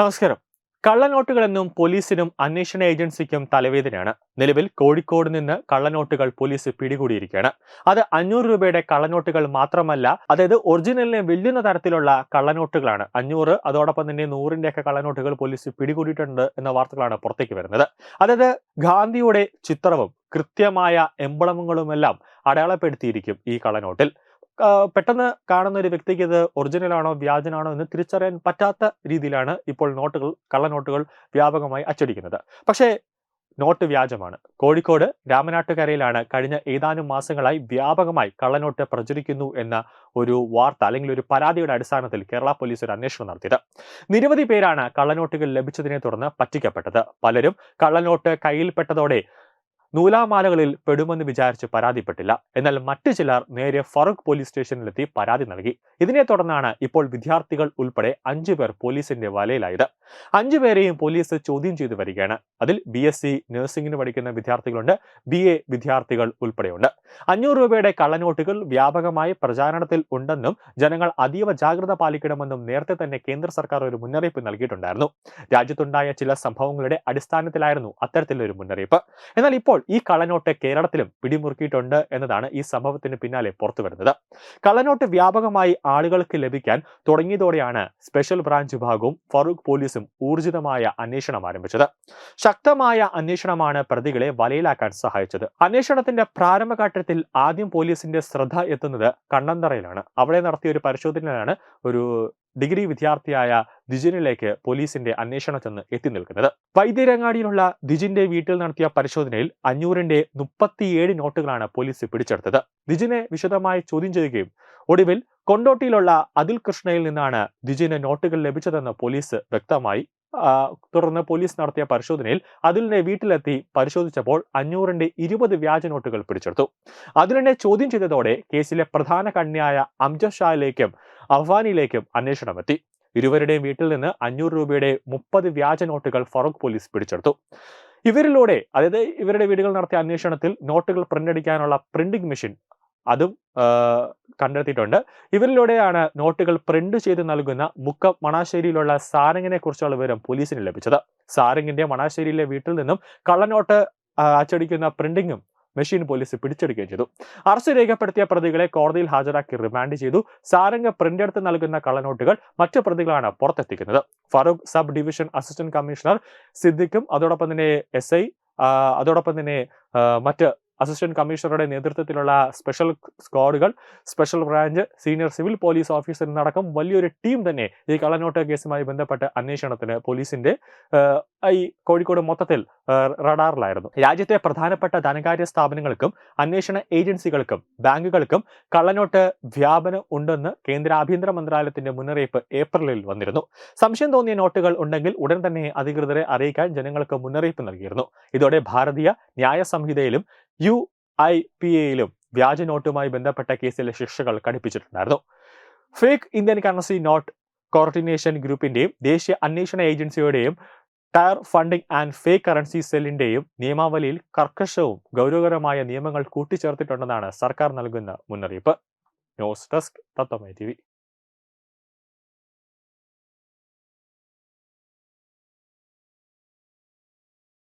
നമസ്കാരം. കള്ളനോട്ടുകളെന്നും പോലീസിനും അന്വേഷണ ഏജൻസിക്കും തലവേദനയാണ്. നിലവിൽ കോഴിക്കോട് നിന്ന് കള്ളനോട്ടുകൾ പോലീസ് പിടികൂടിയിരിക്കുകയാണ്. അത് അഞ്ഞൂറ് രൂപയുടെ കള്ളനോട്ടുകൾ മാത്രമല്ല അതായത് ഒറിജിനലിനെ വെല്ലുന്ന തരത്തിലുള്ള കള്ളനോട്ടുകളാണ്. അഞ്ഞൂറ് അതോടൊപ്പം തന്നെ നൂറിന്റെ ഒക്കെ കള്ളനോട്ടുകൾ പോലീസ് പിടികൂടിയിട്ടുണ്ട് എന്ന വാർത്തകളാണ് പുറത്തേക്ക് വരുന്നത്. അതായത് ഗാന്ധിയുടെ ചിത്രവും കൃത്യമായ എംബളങ്ങളുമെല്ലാം അടയാളപ്പെടുത്തിയിരിക്കും ഈ കള്ളനോട്ടിൽ. പെട്ടെന്ന് കാണുന്ന ഒരു വ്യക്തിക്ക് ഇത് ഒറിജിനലാണോ വ്യാജനാണോ എന്ന് തിരിച്ചറിയാൻ പറ്റാത്ത രീതിയിലാണ് ഇപ്പോൾ നോട്ടുകൾ കള്ളനോട്ടുകൾ വ്യാപകമായി അച്ചടിക്കുന്നത്. പക്ഷേ നോട്ട് വ്യാജമാണ്. കോഴിക്കോട് രാമനാട്ടുകരയിലാണ് കഴിഞ്ഞ ഏതാനും മാസങ്ങളായി വ്യാപകമായി കള്ളനോട്ട് പ്രചരിക്കുന്നു എന്ന ഒരു വാർത്ത അല്ലെങ്കിൽ ഒരു പരാതിയുടെ അടിസ്ഥാനത്തിൽ കേരള പോലീസ് ഒരു അന്വേഷണം നടത്തിയത്. നിരവധി പേരാണ് കള്ളനോട്ടുകൾ ലഭിച്ചതിനെ തുടർന്ന് പറ്റിക്കപ്പെട്ടത്. പലരും കള്ളനോട്ട് കയ്യിൽപ്പെട്ടതോടെ നൂലാമാലകളിൽ പെടുമെന്ന് വിചാരിച്ച് പരാതിപ്പെട്ടില്ല. എന്നാൽ മറ്റു ചിലർ നേരെ ഫറൂഖ് പോലീസ് സ്റ്റേഷനിലെത്തി പരാതി നൽകി. ഇതിനെ തുടർന്നാണ് ഇപ്പോൾ വിദ്യാർത്ഥികൾ ഉൾപ്പെടെ അഞ്ചു പേർ പോലീസിന്റെ വലയിലായത്. അഞ്ചു പേരെയും പോലീസ് ചോദ്യം ചെയ്തു വരികയാണ്. അതിൽ ബി എസ് സി നഴ്സിംഗിന് പഠിക്കുന്ന വിദ്യാർത്ഥികളുണ്ട്. ബി എ വിദ്യാർത്ഥികൾ ഉൾപ്പെടെയുണ്ട്. അഞ്ഞൂറ് രൂപയുടെ കള്ളനോട്ടുകൾ വ്യാപകമായി പ്രചാരണത്തിൽ ഉണ്ടെന്നും ജനങ്ങൾ അതീവ ജാഗ്രത പാലിക്കണമെന്നും നേരത്തെ തന്നെ കേന്ദ്ര സർക്കാർ ഒരു മുന്നറിയിപ്പ് നൽകിയിട്ടുണ്ടായിരുന്നു. രാജ്യത്തുണ്ടായ ചില സംഭവങ്ങളുടെ അടിസ്ഥാനത്തിലായിരുന്നു അത്തരത്തിലൊരു മുന്നറിയിപ്പ്. എന്നാൽ ഇപ്പോൾ ഈ കള്ളനോട്ട് കേരളത്തിലും പിടിമുറുക്കിയിട്ടുണ്ട് എന്നതാണ് ഈ സംഭവത്തിന് പിന്നാലെ പുറത്തു വരുന്നത്. കള്ളനോട്ട് വ്യാപകമായി ആളുകൾക്ക് ലഭിക്കാൻ തുടങ്ങിയതോടെയാണ് സ്പെഷ്യൽ ബ്രാഞ്ച് വിഭാഗവും ഫറൂഖ് പോലീസും ഊർജിതമായ അന്വേഷണം ആരംഭിച്ചത്. ശക്തമായ അന്വേഷണമാണ് പ്രതികളെ വലയിലാക്കാൻ സഹായിച്ചത്. അന്വേഷണത്തിന്റെ പ്രാരംഭഘട്ടത്തിൽ ആദ്യം പോലീസിന്റെ ശ്രദ്ധ എത്തുന്നത് കണ്ണന്തറയിലാണ്. അവിടെ നടത്തിയ ഒരു പരിശോധനയിലാണ് ഒരു ഡിഗ്രി വിദ്യാർത്ഥിയായ ദിജിനിലേക്ക് പോലീസിന്റെ അന്വേഷണത്തിന് എത്തി നിൽക്കുന്നത്. വൈദ്യരങ്ങാടിയിലുള്ള ദിജിന്റെ വീട്ടിൽ നടത്തിയ പരിശോധനയിൽ അഞ്ഞൂറിന്റെ മുപ്പത്തിയേഴ് നോട്ടുകളാണ് പോലീസ് പിടിച്ചെടുത്തത്. ദിജിനെ വിശദമായി ചോദ്യം ചെയ്യുകയും ഒടുവിൽ കൊണ്ടോട്ടിയിലുള്ള അതിൽ കൃഷ്ണയിൽ നിന്നാണ് ദിജിന് നോട്ടുകൾ ലഭിച്ചതെന്ന് പോലീസ് വ്യക്തമായി തുടർന്ന് പോലീസ് നടത്തിയ പരിശോധനയിൽ അതിലിനെ വീട്ടിലെത്തി പരിശോധിച്ചപ്പോൾ അഞ്ഞൂറിന്റെ ഇരുപത് വ്യാജ നോട്ടുകൾ പിടിച്ചെടുത്തു. അതിലിനെ ചോദ്യം ചെയ്തതോടെ കേസിലെ പ്രധാന കണ്ണിയായ അംജദ് ഷായിലേക്കും അഫ്വാനിലേക്കും അന്വേഷണം എത്തി. ഇരുവരുടെയും വീട്ടിൽ നിന്ന് അഞ്ഞൂറ് രൂപയുടെ മുപ്പത് വ്യാജ നോട്ടുകൾ ഫറൂഖ് പോലീസ് പിടിച്ചെടുത്തു. ഇവരിലൂടെ അതായത് ഇവരുടെ വീടുകൾ നടത്തിയ അന്വേഷണത്തിൽ നോട്ടുകൾ പ്രിന്റ് അടിക്കാനുള്ള പ്രിന്റിംഗ് മെഷീൻ അതും കണ്ടെത്തിയിട്ടുണ്ട്. ഇവരിലൂടെയാണ് നോട്ടുകൾ പ്രിന്റ് ചെയ്ത് നൽകുന്ന മുക്ക മണാശ്ശേരിയിലുള്ള സാരംഗിനെ കുറിച്ചുള്ള വിവരം പോലീസിന് ലഭിച്ചത്. സാരംഗിന്റെ മണാശ്ശേരിയിലെ വീട്ടിൽ നിന്നും കള്ളനോട്ട് അച്ചടിക്കുന്ന പ്രിന്റിങ്ങും മെഷീൻ പോലീസ് പിടിച്ചെടുക്കുകയും ചെയ്തു. അറസ്റ്റ് രേഖപ്പെടുത്തിയ പ്രതികളെ കോടതിയിൽ ഹാജരാക്കി റിമാൻഡ് ചെയ്തു. സാരംഗ് പ്രിന്റ് എടുത്ത് നൽകുന്ന കള്ളനോട്ടുകൾ മറ്റു പ്രതികളാണ് പുറത്തെത്തിക്കുന്നത്. Farook sub division assistant commissioner സിദ്ദിഖും അതോടൊപ്പം തന്നെ എസ് അതോടൊപ്പം തന്നെ മറ്റ് അസിസ്റ്റന്റ് കമ്മീഷണറുടെ നേതൃത്വത്തിലുള്ള special സ്ക്വാഡുകൾ special branch senior civil police officer നടക്കും വലിയൊരു ടീം തന്നെ ഈ കള്ളനോട്ട് കേസുമായി ബന്ധപ്പെട്ട് അന്വേഷണത്തിന് പോലീസിന്റെ ഈ കോഴിക്കോട് മൊത്തത്തിൽ റഡാറിലായിരുന്നു. രാജ്യത്തെ പ്രധാനപ്പെട്ട ധനകാര്യ സ്ഥാപനങ്ങൾക്കും അന്വേഷണ ഏജൻസികൾക്കും ബാങ്കുകൾക്കും കള്ളനോട്ട് വ്യാപനം ഉണ്ടെന്ന് കേന്ദ്ര ആഭ്യന്തര മന്ത്രാലയത്തിന്റെ മുന്നറിയിപ്പ് ഏപ്രിലിൽ വന്നിരുന്നു. സംശയം തോന്നിയ നോട്ടുകൾ ഉണ്ടെങ്കിൽ ഉടൻ തന്നെ അധികൃതരെ അറിയിക്കാൻ ജനങ്ങൾക്ക് മുന്നറിയിപ്പ് നൽകിയിരുന്നു. ഇതോടെ ഭാരതീയ ന്യായ സംഹിതയിലും യു ഐ പി എയിലും വ്യാജ നോട്ടുമായി ബന്ധപ്പെട്ട കേസിലെ ശിക്ഷകൾ കടുപ്പിച്ചിട്ടുണ്ടായിരുന്നു. Fake Indian currency note coordination ഗ്രൂപ്പിന്റെയും ദേശീയ അന്വേഷണ ഏജൻസിയുടെയും terror funding and fake currency സെല്ലിന്റെയും നിയമാവലിയിൽ കർക്കശവും ഗൗരവകരമായ നിയമങ്ങൾ കൂട്ടിച്ചേർത്തിട്ടുണ്ടെന്നാണ് സർക്കാർ നൽകുന്ന മുന്നറിയിപ്പ്. News desk തത്വമേ T